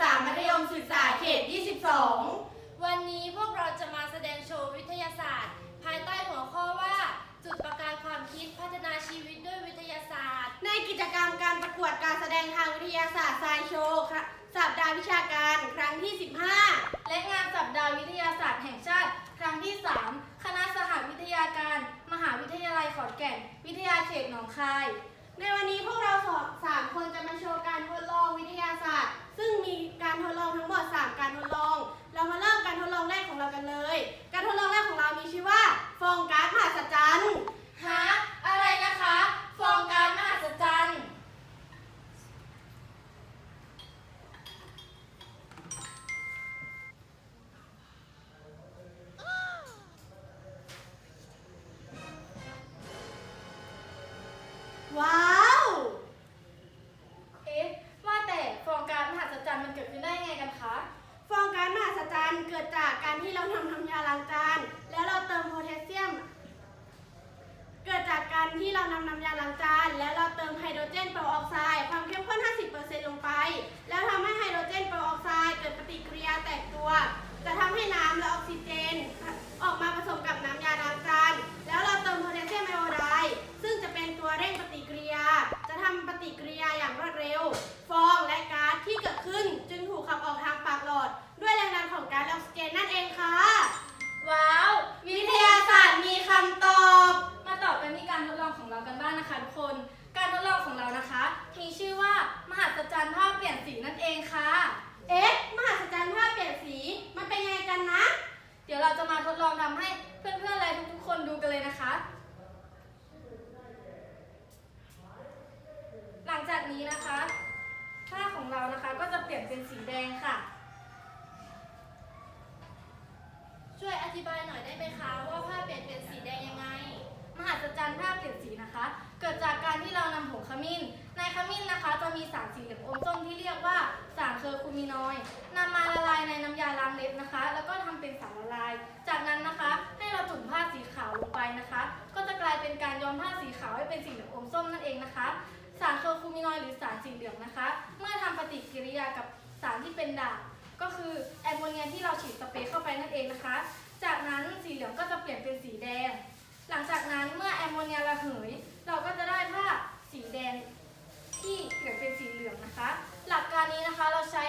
ษามัธยมศึกษาเขต 22 วันนี้พวกเราจะมาแสดงโชว์วิทยาศาสตร์ ภายใต้หัวข้อว่า จุดประกายความคิดพัฒนาชีวิตด้วยวิทยาศาสตร์ ในกิจกรรมการประกวดการแสดงทางวิทยาศาสตร์ซายโชว์ครับสัปดาห์วิชาการครั้งที่ 15 และงานสัปดาห์วิทยาศาสตร์แห่งชาติ ครั้งที่ 3 คณะสหวิทยาการ มหาวิทยาลัยขอนแก่น วิทยาเขตหนองคาย ในวันนี้พวกเราสองสามคนจะมาโชว์การทดลองวิทยาศาสตร์ ซึ่งมีการทดลองทั้งหมด 3 การทดลอง เรามาเริ่มการทดลองแรกของเรากันเลย ได้ไงกันคะ ฟองก๊าซมหัศจรรย์เกิดจากการที่เราทำน้ำยาล้างจานแล้วเราเติมโพแทสเซียม เกิดจากการที่เรานำน้ำยาล้างจานแล้วเราเติมไฮโดรเจนปอร์ องก๊าซและออกซิเจนนั่นเองค่ะ ว้าว วิทยาศาสตร์มีคำตอบ มาต่อกันที่การทดลองของเรากันบ้างนะคะทุกคน การทดลองของเรานะคะ มีชื่อว่ามหัศจรรย์ภาพเปลี่ยนสีนั่นเองค่ะ เอ๊ะ มหัศจรรย์ภาพเปลี่ยนสี มันเป็นยังไงกันนะ เดี๋ยวเราจะมาทดลองทำให้เพื่อนๆและทุกๆคนดูกันเลยนะคะ หลังจากนี้นะคะ ผ้าของเรานะคะก็จะเปลี่ยนเป็นสีแดงค่ะ ธิบายหน่อยได้ไหมคะว่าภาพเปลี่ยนเป็นสีแดงยังไง มหัศจรรย์ภาพเปลี่ยนสีนะคะ เกิดจากการที่เรานำผงขมิ้น ในขมิ้นนะคะจะมีสารสีเหลืองอมส้มที่เรียกว่าสารเคอร์คูมินอยด์นำมาละลายในน้ำยาล้างเล็บนะคะ แล้วก็ทำเป็นสารละลาย จากนั้นนะคะให้เราจุ่มผ้าสีขาวลงไปนะคะ ก็จะกลายเป็นการย้อมผ้าสีขาวให้เป็นสีเหลืองอมส้มนั่นเองนะคะ สารเคอร์คูมินอยด์หรือสารสีเหลืองนะคะ เมื่อทำปฏิกิริยากับสารที่เป็นด่างก็คือแอมโมเนียที่เราฉีดสเปรย์เข้าไปนั่นเองนะคะ จากนั้นสีเหลืองก็จะเปลี่ยนเป็นสีแดง หลังจากนั้นเมื่อแอมโมเนียระเหย เราก็จะได้ผ้าสีแดงที่เปลี่ยนเป็นสีเหลืองนะคะ หลักการนี้นะคะเราใช้